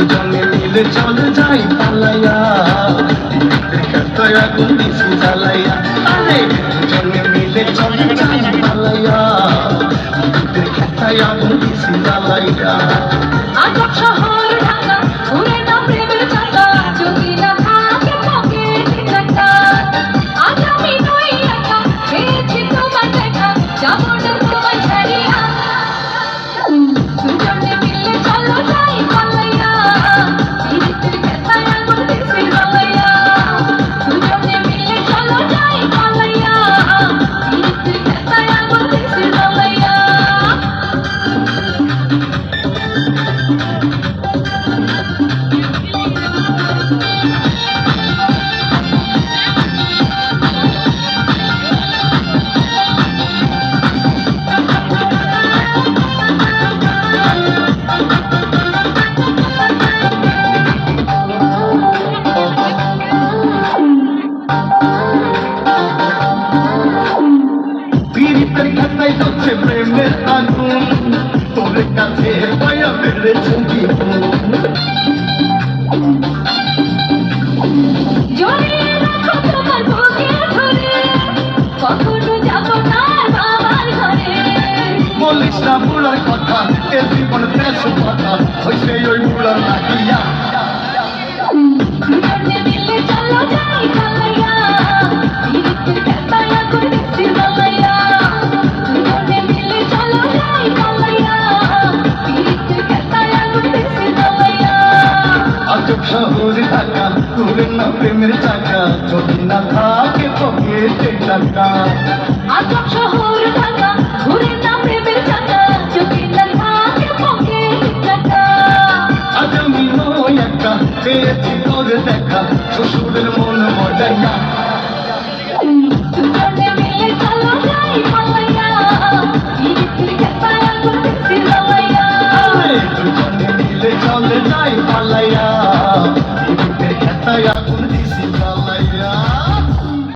দুজনে মিলে চল যাই পালাইয়া। আগুন দিছি জ্বালাইয়া। আরে, জলে মিলে চল যাই পালাইয়া। আগুন দিছি জ্বালাইয়া। শহর হচ্ছে প্রেমের আগুন তোর কাছে পায়া বেড়েছে জীবন বলিস না বুড়ার কথা, এ জীবন বেশ কথা। হইছে ওই বুড়ার শহরে থাকা তুলে না প্রেমের চাকা যদি না থাকে পকেটে টাকা। আজব শহরে থাকা ঘুরে না প্রেমের চাকা যদি না থাকে পকেটে টাকা। আজ আমি নয় একা দেখা শ্বশুরের মন মজাইয়া ya